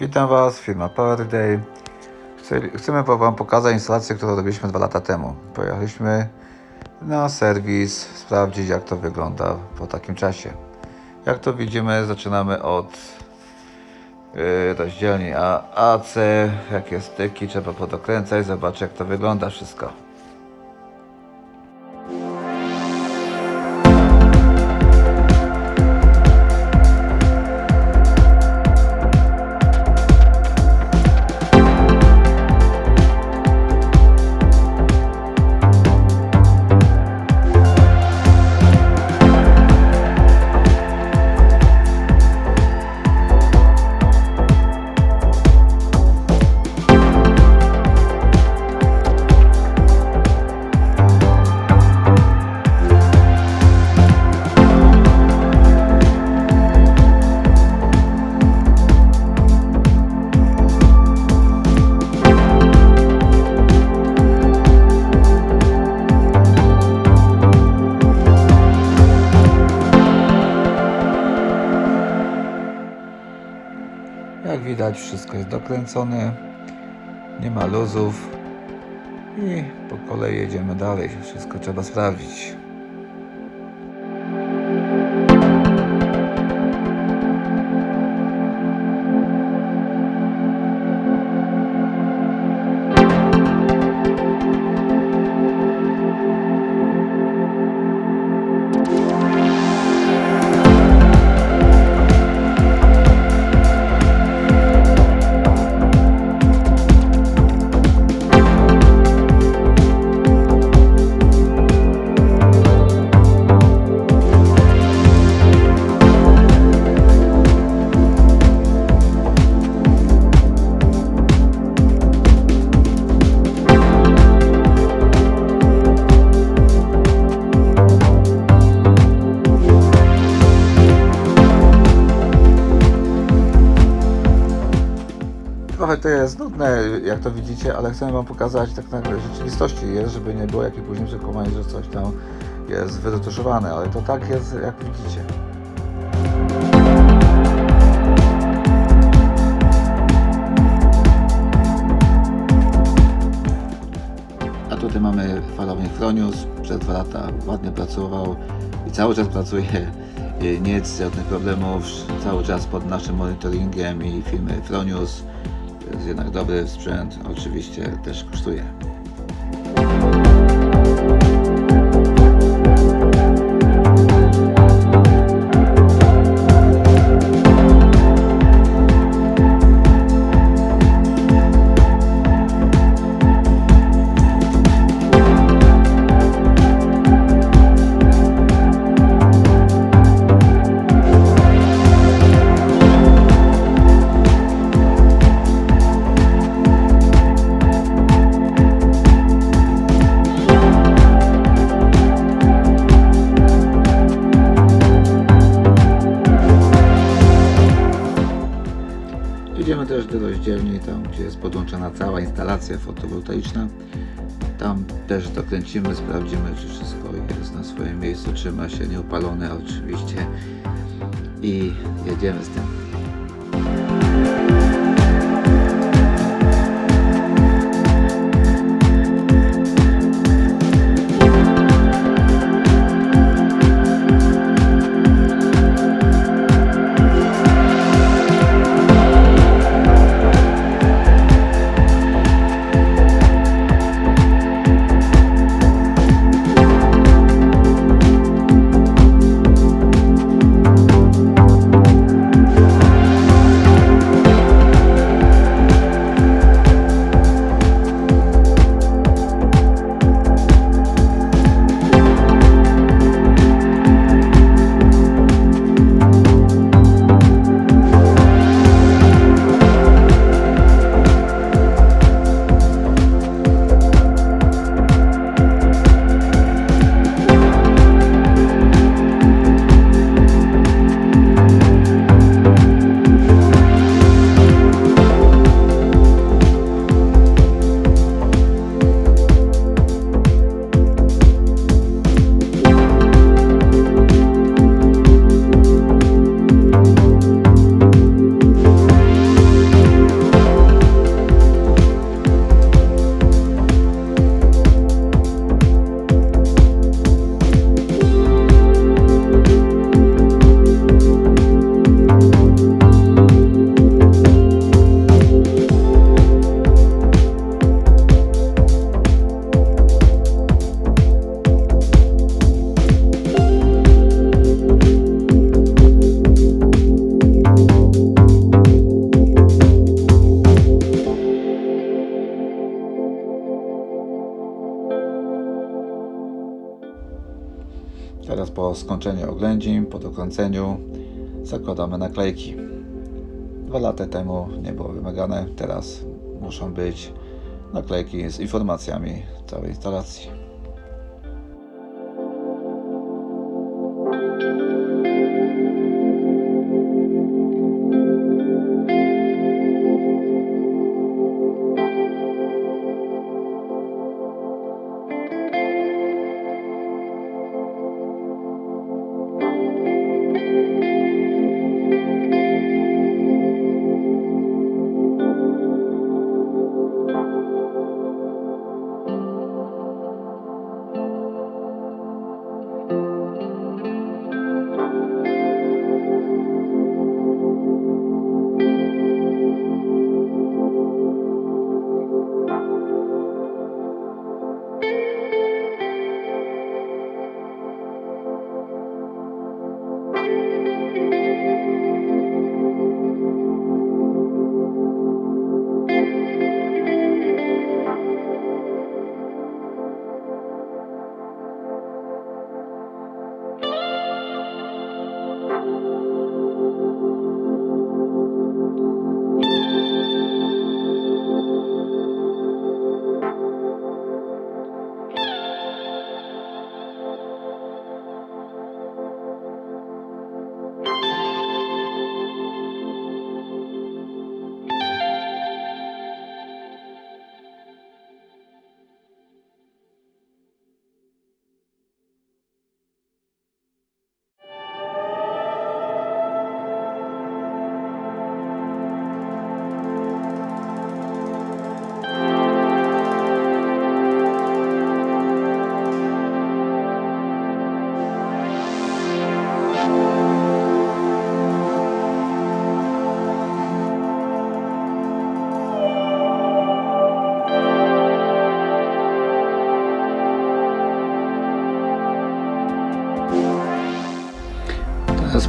Witam Was, firma Power Day. Chce- Chcemy Wam pokazać instalację, którą robiliśmy dwa lata temu. Pojechaliśmy na serwis, sprawdzić jak to wygląda po takim czasie. Jak to widzimy, zaczynamy od yy, rozdzielni A, AC, jakie styki trzeba podokręcać, zobaczyć jak to wygląda wszystko. Widać wszystko jest dokręcone, nie ma luzów i po kolei jedziemy dalej. Wszystko trzeba sprawdzić. Nudne, jak to widzicie, ale chcę Wam pokazać tak na w rzeczywistości jest, żeby nie było jakichś później przekonań, że coś tam jest wyretuszowane, ale to tak jest, jak widzicie. A tutaj mamy falownik Fronius, przez dwa lata ładnie pracował i cały czas pracuje, nic, żadnych problemów, cały czas pod naszym monitoringiem i firmy Fronius. Jednak dobry sprzęt, oczywiście też kosztuje. Rozdzielni, tam gdzie jest podłączona cała instalacja fotowoltaiczna. Tam też dokręcimy, sprawdzimy, czy wszystko jest na swoim miejscu, trzyma się nieupalone oczywiście i jedziemy z tym. Po skończeniu oględzin, po dokończeniu zakładamy naklejki. Dwa lata temu nie było wymagane, teraz muszą być naklejki z informacjami całej instalacji.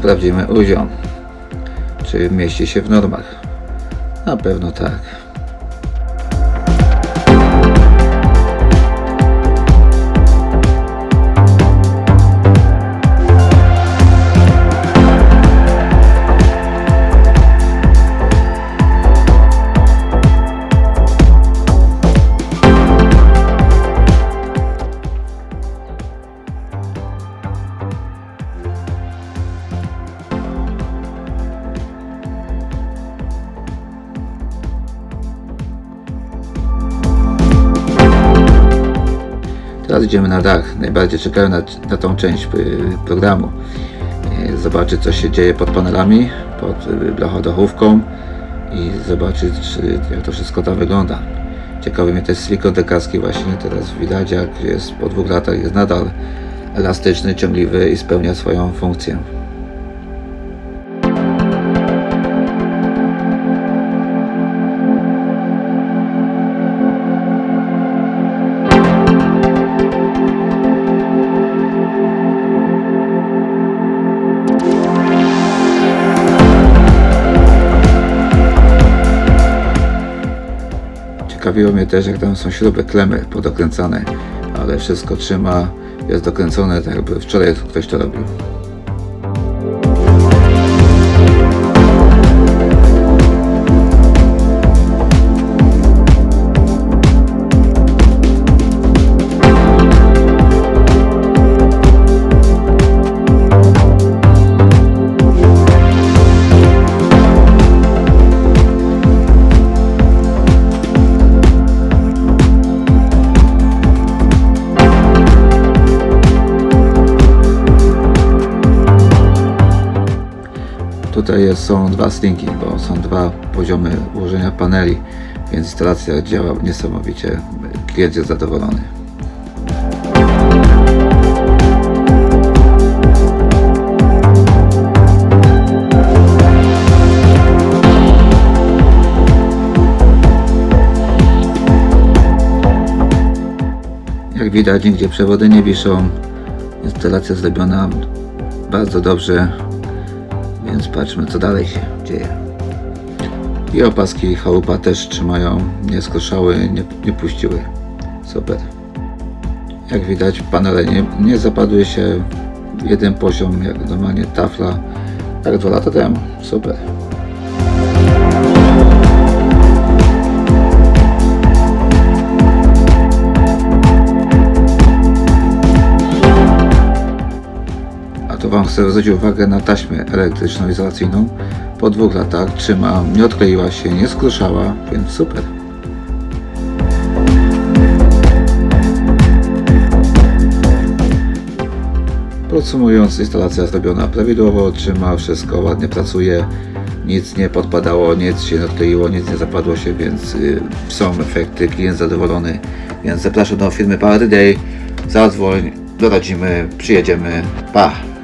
Sprawdzimy uziom, czy mieści się w normach. Na pewno tak. Teraz idziemy na dach. Najbardziej czekają na, na tą część y, programu. Y, Zobaczyć, co się dzieje pod panelami, pod y, blachodochówką i zobaczyć, czy, jak to wszystko tam wygląda. Ciekawy mnie też silikon dekarski właśnie teraz widać, jak jest po dwóch latach jest nadal elastyczny, ciągliwy i spełnia swoją funkcję. Ciekawiło mnie też, jak tam są śruby, klemy podokręcane, ale wszystko trzyma, jest dokręcone, tak jakby wczoraj ktoś to robił. Jest, są dwa stinki, bo są dwa poziomy ułożenia paneli, więc instalacja działa niesamowicie. Klient jest zadowolony. Jak widać, nigdzie przewody nie wiszą. Instalacja zrobiona bardzo dobrze, więc patrzmy co dalej się dzieje. I opaski chałupa też trzymają, nie skoszały, nie, nie puściły. Super. Jak widać panele nie, nie zapadły się, jeden poziom, jak normalnie tafla, jak dwa lata temu. Super. Chcę zwrócić uwagę na taśmę elektryczną izolacyjną. Po dwóch latach trzyma, nie odkleiła się, nie skruszała, więc super. Podsumowując, instalacja zrobiona prawidłowo, trzyma, wszystko ładnie pracuje, nic nie podpadało, nic się nie odkleiło, nic nie zapadło się, więc y, są efekty, klient zadowolony, więc zapraszam do firmy Power Day, zadzwoń, doradzimy, przyjedziemy, pa!